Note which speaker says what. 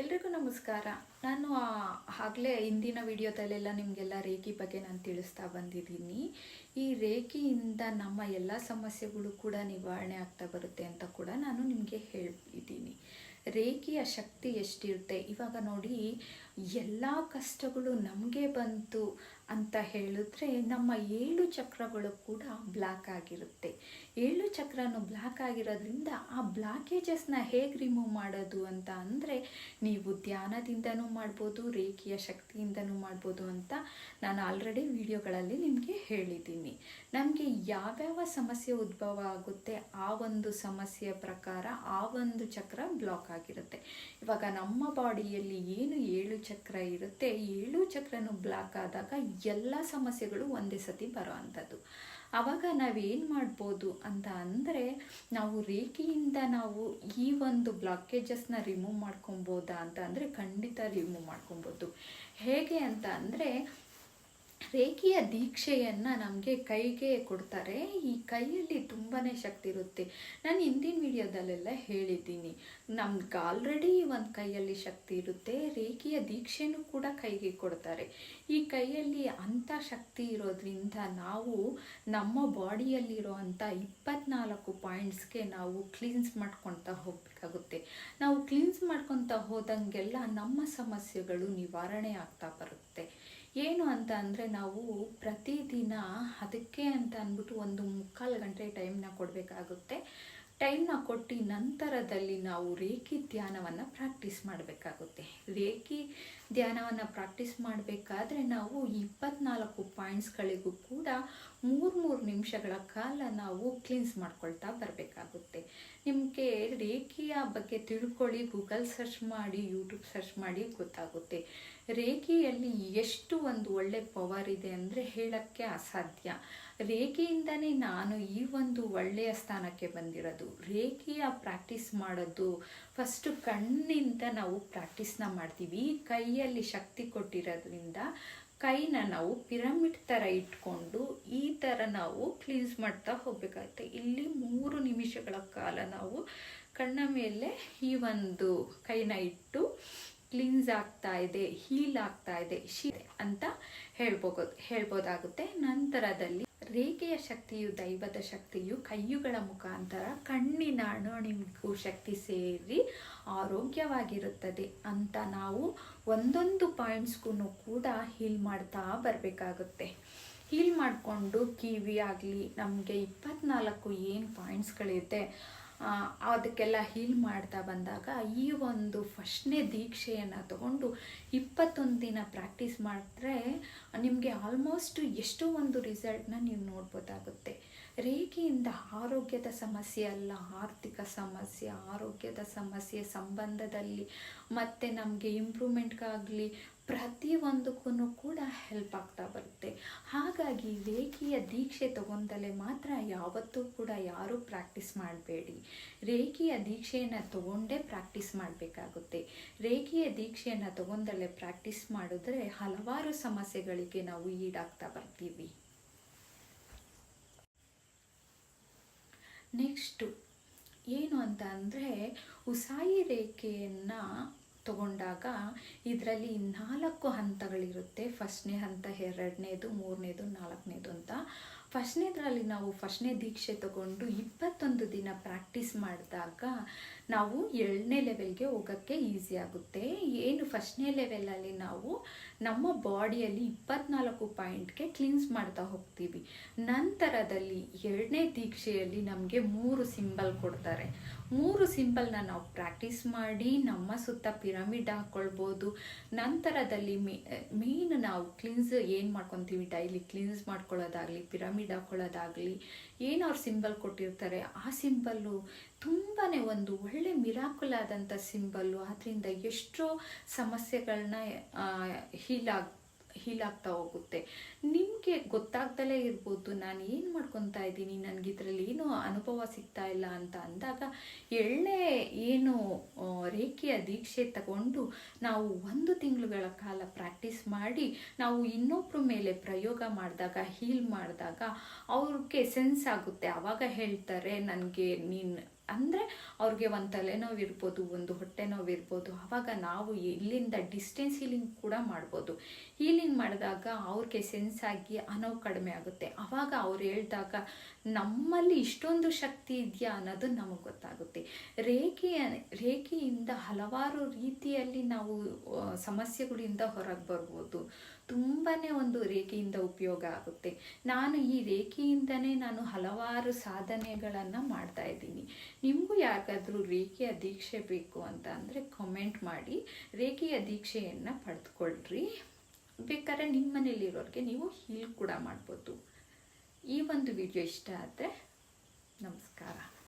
Speaker 1: ಎಲ್ರಿಗೂ ನಮಸ್ಕಾರ. ನಾನು ಆಗಲೇ ಹಿಂದಿನ ವಿಡಿಯೋದಲ್ಲೆಲ್ಲ ನಿಮಗೆಲ್ಲ ರೇಖಿ ಬಗ್ಗೆ ನಾನು ತಿಳಿಸ್ತಾ ಬಂದಿದ್ದೀನಿ. ಈ ರೇಖಿಯಿಂದ ನಮ್ಮ ಎಲ್ಲ ಸಮಸ್ಯೆಗಳು ಕೂಡ ನಿವಾರಣೆ ಆಗ್ತಾ ಬರುತ್ತೆ ಅಂತ ಕೂಡ ನಾನು ನಿಮಗೆ ಹೇಳಿದ್ದೀನಿ ರೇಖಿಯ ಶಕ್ತಿ ಎಷ್ಟಿರುತ್ತೆ? ಇವಾಗ ನೋಡಿ, ಎಲ್ಲ ಕಷ್ಟಗಳು ನಮಗೆ ಬಂತು. ಅಂತ ಹೇಳಿದ್ರೆ ನಮ್ಮ ಏಳು ಚಕ್ರಗಳು ಕೂಡ ಬ್ಲಾಕ್ ಆಗಿರುತ್ತೆ. ಏಳು ಚಕ್ರನು ಬ್ಲಾಕ್ ಆಗಿರೋದ್ರಿಂದ ಆ ಬ್ಲಾಕೇಜಸ್ನ ಹೇಗೆ ರಿಮೂವ್ ಮಾಡೋದು ಅಂತ ಅಂದರೆ ನೀವು ಧ್ಯಾನದಿಂದನೂ ಮಾಡ್ಬೋದು, ರೇಖಿಯ ಶಕ್ತಿಯಿಂದನೂ ಮಾಡ್ಬೋದು ಅಂತ ನಾನು ಆಲ್ರೆಡಿ ವಿಡಿಯೋಗಳಲ್ಲಿ ನಿಮಗೆ ಹೇಳಿದ್ದೀನಿ. ನಮಗೆ ಯಾವ್ಯಾವ ಸಮಸ್ಯೆ ಉದ್ಭವ ಆಗುತ್ತೆ, ಆ ಒಂದು ಸಮಸ್ಯೆಯ ಪ್ರಕಾರ ಆ ಒಂದು ಚಕ್ರ ಬ್ಲಾಕ್ ಆಗಿರುತ್ತೆ. ಇವಾಗ ನಮ್ಮ ಬಾಡಿಯಲ್ಲಿ ಏನು ಏಳು ಚಕ್ರ ಇರುತ್ತೆ, ಏಳು ಚಕ್ರನು ಬ್ಲಾಕ್ ಆದಾಗ ಎಲ್ಲ ಸಮಸ್ಯೆಗಳು ಒಂದೇ ಸತಿ ಬರೋ ಅಂಥದ್ದು ಆವಾಗ ನಾವೇನು ಮಾಡ್ಬೋದು ಅಂತ ಅಂದರೆ ನಾವು ರೇಖೆಯಿಂದ ನಾವು ಈ ಒಂದು ಬ್ಲಾಕೇಜಸ್ನ ರಿಮೂವ್ ಮಾಡ್ಕೊಬೋದಾ ಅಂತ ಅಂದರೆ ಖಂಡಿತ ರಿಮೂವ್ ಮಾಡ್ಕೊಬೋದು. ಹೇಗೆ ಅಂತ ಅಂದರೆ ರೇಖೆಯ ದೀಕ್ಷೆಯನ್ನು ನಮಗೆ ಕೈಗೆ ಕೊಡ್ತಾರೆ. ಈ ಕೈಯಲ್ಲಿ ತುಂಬಾ ಶಕ್ತಿ ಇರುತ್ತೆ. ನಾನು ಹಿಂದಿನ ವಿಡಿಯೋದಲ್ಲೆಲ್ಲ ಹೇಳಿದ್ದೀನಿ. ನಮ್ಗೆ ಆಲ್ರೆಡಿ ಒಂದು ಕೈಯಲ್ಲಿ ಶಕ್ತಿ ಇರುತ್ತೆ. ರೇಖೆಯ ದೀಕ್ಷೆನೂ ಕೂಡ ಕೈಗೆ ಕೊಡ್ತಾರೆ. ಈ ಕೈಯಲ್ಲಿ ಅಂಥ ಶಕ್ತಿ ಇರೋದ್ರಿಂದ ನಾವು ನಮ್ಮ ಬಾಡಿಯಲ್ಲಿರೋ ಅಂಥ ಇಪ್ಪತ್ನಾಲ್ಕು ಪಾಯಿಂಟ್ಸ್ಗೆ ನಾವು ಕ್ಲೀನ್ಸ್ ಮಾಡ್ಕೊತಾ ಹೋಗಬೇಕಾಗುತ್ತೆ. ನಾವು ಕ್ಲೀನ್ಸ್ ಮಾಡ್ಕೊತಾ ಹೋದಂಗೆಲ್ಲ ನಮ್ಮ ಸಮಸ್ಯೆಗಳು ನಿವಾರಣೆ ಆಗ್ತಾ ಬರುತ್ತೆ. ಏನು ಅಂತ ಅಂದರೆ ನಾವು ಪ್ರತಿದಿನ ಅದಕ್ಕೆ ಅಂತ ಅಂದ್ಬಿಟ್ಟು ಒಂದು ಮುಕ್ಕಾಲು ಗಂಟೆ ಟೈಮ್ನ ಕೊಡಬೇಕಾಗುತ್ತೆ. ಟೈಮ್ನ ಕೊಟ್ಟು ನಂತರದಲ್ಲಿ ನಾವು ರೇಖಿ ಧ್ಯಾನವನ್ನು ಪ್ರಾಕ್ಟೀಸ್ ಮಾಡಬೇಕಾಗುತ್ತೆ. ರೇಖಿ ಧ್ಯಾನವನ್ನು ಪ್ರಾಕ್ಟೀಸ್ ಮಾಡಬೇಕಾದ್ರೆ ನಾವು ಇಪ್ಪತ್ನಾಲ್ಕು ಪಾಯಿಂಟ್ಸ್ಗಳಿಗೂ ಕೂಡ ಮೂರು ಮೂರು ನಿಮಿಷಗಳ ಕಾಲ ನಾವು ಕ್ಲೀನ್ಸ್ ಮಾಡ್ಕೊಳ್ತಾ ಬರಬೇಕಾಗುತ್ತೆ. ನಿಮಗೆ ರೇಖೆಯ ಬಗ್ಗೆ ತಿಳ್ಕೊಳ್ಳಿ ಗೂಗಲ್ ಸರ್ಚ್ ಮಾಡಿ ಯೂಟ್ಯೂಬ್ ಸರ್ಚ್ ಮಾಡಿ ಗೊತ್ತಾಗುತ್ತೆ. ರೇಖೆಯಲ್ಲಿ ಎಷ್ಟು ಒಂದು ಒಳ್ಳೆ ಪವರ್ ಇದೆ ಅಂದರೆ ಹೇಳೋಕ್ಕೆ ಅಸಾಧ್ಯ. ರೇಖೆಯಿಂದನೇ ನಾನು ಈ ಒಂದು ಒಳ್ಳೆಯ ಸ್ಥಾನಕ್ಕೆ ಬಂದಿರೋದು. ರೇಖೆಯ ಪ್ರಾಕ್ಟೀಸ್ ಮಾಡೋದು ಫಸ್ಟು ಕಣ್ಣಿಂದ ನಾವು ಪ್ರಾಕ್ಟೀಸ್ನ ಮಾಡ್ತೀವಿ ಕೈಯಲ್ಲಿ ಶಕ್ತಿ ಕೊಟ್ಟಿರೋದ್ರಿಂದ ಕೈನ ನಾವು ಪಿರಮಿಡ್ ಥರ ಇಟ್ಕೊಂಡು ಈ ಥರ ನಾವು ಕ್ಲೀನ್ಸ್ ಮಾಡ್ತಾ ಹೋಗಬೇಕಾಗುತ್ತೆ. ಇಲ್ಲಿ ಮೂರು ನಿಮಿಷಗಳ ಕಾಲ ನಾವು ಕಣ್ಣ ಮೇಲೆ ಈ ಒಂದು ಕೈನ ಇಟ್ಟು ಕ್ಲೀನ್ಸ್ ಆಗ್ತಾ ಇದೆ, ಹೀಲ್ ಆಗ್ತಾ ಇದೆ ಶಿಲೆ ಅಂತ ಹೇಳ್ಬೋದು, ಹೇಳ್ಬೋದಾಗುತ್ತೆ. ನಂತರದಲ್ಲಿ ರೇಖೆಯ ಶಕ್ತಿಯು, ದೈವದ ಶಕ್ತಿಯು ಕೈಯುಗಳ ಮುಖಾಂತರ ಕಣ್ಣಿನ ಅಣುಣಿಗೂ ಶಕ್ತಿ ಸೇರಿ ಆರೋಗ್ಯವಾಗಿರುತ್ತದೆ ಅಂತ ನಾವು ಒಂದೊಂದು ಪಾಯಿಂಟ್ಸ್ಗೂ ಕೂಡ ಹೀಲ್ ಮಾಡ್ತಾ ಬರಬೇಕಾಗುತ್ತೆ. ಹೀಲ್ ಮಾಡಿಕೊಂಡು ಕಿವಿ ಆಗಲಿ, ನಮಗೆ ಇಪ್ಪತ್ನಾಲ್ಕು ಏನು ಪಾಯಿಂಟ್ಸ್ಗಳಿದೆ ಅದಕ್ಕೆಲ್ಲ ಹೀಲ್ ಮಾಡ್ತಾ ಬಂದಾಗ ಈ ಒಂದು ಫಸ್ಟ್ನೇ ದೀಕ್ಷೆಯನ್ನು ತಗೊಂಡು ಇಪ್ಪತ್ತೊಂದು ದಿನ ಪ್ರಾಕ್ಟೀಸ್ ಮಾಡಿದ್ರೆ ನಿಮಗೆ ಆಲ್ಮೋಸ್ಟ್ ಎಷ್ಟೋ ಒಂದು ರಿಸಲ್ಟ್ನ ನೀವು ನೋಡ್ಬೋದಾಗುತ್ತೆ. ರೇಖೆಯಿಂದ ಆರೋಗ್ಯದ ಸಮಸ್ಯೆ ಅಲ್ಲ, ಆರ್ಥಿಕ ಸಮಸ್ಯೆ, ಆರೋಗ್ಯದ ಸಮಸ್ಯೆ ಸಂಬಂಧದಲ್ಲಿ ಮತ್ತು ನಮಗೆ ಇಂಪ್ರೂವ್ಮೆಂಟ್ಗಾಗಲಿ ಪ್ರತಿಯೊಂದಕ್ಕೂ ಕೂಡ ಹೆಲ್ಪ್ ಆಗ್ತಾ ಬರುತ್ತೆ. ಹಾಗಾಗಿ ರೇಖೆಯ ದೀಕ್ಷೆ ತಗೊಂಡಲೇ ಮಾತ್ರ ಯಾವತ್ತೂ ಕೂಡ ಯಾರೂ ಪ್ರಾಕ್ಟೀಸ್ ಮಾಡಬೇಡಿ. ರೇಖೆಯ ದೀಕ್ಷೆಯನ್ನು ತಗೊಂಡೇ ಪ್ರಾಕ್ಟೀಸ್ ಮಾಡಬೇಕಾಗುತ್ತೆ. ರೇಖೆಯ ದೀಕ್ಷೆಯನ್ನು ತಗೊಂಡಲೇ ಪ್ರಾಕ್ಟೀಸ್ ಮಾಡಿದ್ರೆ ಹಲವಾರು ಸಮಸ್ಯೆಗಳಿಗೆ ನಾವು ಈಡಾಗ್ತಾ ಬರ್ತೀವಿ. ನೆಕ್ಸ್ಟು ಏನು ಅಂತ ಅಂದರೆ ಉಸಾಯಿ ರೇಖೆಯನ್ನು ತಗೊಂಡಾಗ ಇದರಲ್ಲಿ ನಾಲ್ಕು ಹಂತಗಳಿರುತ್ತೆ. ಫಸ್ಟ್ನೇ ಹಂತ, ಎರಡನೇದು, ಮೂರನೇದು, ನಾಲ್ಕನೇದು ಅಂತ. ಫಸ್ಟ್ನೇದರಲ್ಲಿ ನಾವು ಫಸ್ಟ್ನೇ ದೀಕ್ಷೆ ತಗೊಂಡು ಇಪ್ಪತ್ತೊಂದು ದಿನ ಪ್ರಾಕ್ಟೀಸ್ ಮಾಡಿದಾಗ ನಾವು ಎರಡನೇ ಲೆವೆಲ್ಗೆ ಹೋಗೋಕ್ಕೆ ಈಸಿ ಆಗುತ್ತೆ. ಏನು ಫಸ್ಟ್ನೇ ಲೆವೆಲಲ್ಲಿ ನಾವು ನಮ್ಮ ಬಾಡಿಯಲ್ಲಿ ಇಪ್ಪತ್ನಾಲ್ಕು ಪಾಯಿಂಟ್ಗೆ ಕ್ಲೀನ್ಸ್ ಮಾಡ್ತಾ ಹೋಗ್ತೀವಿ. ನಂತರದಲ್ಲಿ ಎರಡನೇ ದೀಕ್ಷೆಯಲ್ಲಿ ನಮಗೆ ಮೂರು ಸಿಂಬಲ್ ಕೊಡ್ತಾರೆ. ಮೂರು ಸಿಂಬಲ್ನ ನಾವು ಪ್ರಾಕ್ಟೀಸ್ ಮಾಡಿ, ನಮ್ಮ ಸುತ್ತ ಪಿರಮಿಡ್ ಹಾಕ್ಕೊಳ್ಬೋದು ನಂತರದಲ್ಲಿ ಮೇನ್ ನಾವು ಕ್ಲೀನ್ಸ್ ಏನು ಮಾಡ್ಕೊತೀವಿ? ಡೈಲಿ ಕ್ಲೀನ್ಸ್ ಮಾಡ್ಕೊಳ್ಳೋದಾಗಲಿ ಪಿರಮಿಡ್ ಹಾಕ್ಕೊಳ್ಳೋದಾಗಲಿ ಏನು ಅವ್ರು ಸಿಂಬಲ್ ಕೊಟ್ಟಿರ್ತಾರೆ? ಆ ಸಿಂಬಲ್ಲು ತುಂಬಾ ಒಂದು ಒಳ್ಳೆ ಮಿರಾಕುಲ್ ಆದಂಥ ಸಿಂಬಲ್ಲು ಅದರಿಂದ ಎಷ್ಟೋ ಸಮಸ್ಯೆಗಳನ್ನ ಹೀಲ್ ಹೀಲಾಗ್ತಾ ಹೋಗುತ್ತೆ. ನಿಮಗೆ ಗೊತ್ತಾಗ್ದಲೇ ಇರ್ಬೋದು, ನಾನು ಏನು ಮಾಡ್ಕೊತಾ ಇದ್ದೀನಿ ನನಗೆ ಇದರಲ್ಲಿ ಏನು ಅನುಭವ ಸಿಗ್ತಾ ಇಲ್ಲ ಅಂತ ಅಂದಾಗ ಎಳ್ಳೆ ಏನು ರೇಖೆಯ ದೀಕ್ಷೆ ತಗೊಂಡು ನಾವು ಒಂದು ತಿಂಗಳುಗಳ ಕಾಲ ಪ್ರಾಕ್ಟೀಸ್ ಮಾಡಿ, ನಾವು ಇನ್ನೊಬ್ಬರ ಮೇಲೆ ಪ್ರಯೋಗ ಮಾಡಿದಾಗ ಹೀಲ್ ಮಾಡಿದಾಗ ಅವ್ರಿಗೆ ಸೆನ್ಸ್ ಆಗುತ್ತೆ. ಆವಾಗ ಹೇಳ್ತಾರೆ, ನನಗೆ ನೀನು ಅಂದರೆ ಅವ್ರಿಗೆ ಒಂದು ತಲೆನೋವು ಇರ್ಬೋದು ಒಂದು ಹೊಟ್ಟೆ ನೋವು ಇರ್ಬೋದು ಆವಾಗ ನಾವು ಇಲ್ಲಿಂದ ಡಿಸ್ಟೆನ್ಸ್ ಹೀಲಿಂಗ್ ಕೂಡ ಮಾಡ್ಬೋದು. ಹೀಲಿಂಗ್ ಮಾಡಿದಾಗ ಅವ್ರಿಗೆ ಸೆನ್ಸ್ ಆಗಿ ಆ ಕಡಿಮೆ ಆಗುತ್ತೆ. ಆವಾಗ ಅವ್ರು ಹೇಳಿದಾಗ ನಮ್ಮಲ್ಲಿ ಇಷ್ಟೊಂದು ಶಕ್ತಿ ಇದೆಯಾ ಅನ್ನೋದು ನಮಗೆ ಗೊತ್ತಾಗುತ್ತೆ. ರೇಖೆಯ, ರೇಖೆಯಿಂದ ಹಲವಾರು ರೀತಿಯಲ್ಲಿ ನಾವು ಸಮಸ್ಯೆಗಳಿಂದ ಹೊರಗೆ ಬರ್ಬೋದು. ತುಂಬಾ ಒಂದು ರೇಖೆಯಿಂದ ಉಪಯೋಗ ಆಗುತ್ತೆ. ನಾನು ಈ ರೇಖೆಯಿಂದನೇ ನಾನು ಹಲವಾರು ಸಾಧನೆಗಳನ್ನು ಮಾಡ್ತಾ ಇದ್ದೀನಿ. ನಿಮಗೂ ಯಾರಿಗಾದರೂ ರೇಖೆಯ ದೀಕ್ಷೆ ಬೇಕು ಅಂತ ಅಂದರೆ ಕಮೆಂಟ್ ಮಾಡಿ. ರೇಖೆಯ ದೀಕ್ಷೆಯನ್ನು ಪಡೆದುಕೊಳ್ಳ್ರಿ ಬೇಕಾದ್ರೆ ನಿಮ್ಮ ಮನೇಲಿರೋರಿಗೆ ನೀವು ಹೀಲ್ ಕೂಡ ಮಾಡ್ಬೋದು. ಈ ಒಂದು ವಿಡಿಯೋ ಇಷ್ಟ ಆದರೆ ನಮಸ್ಕಾರ.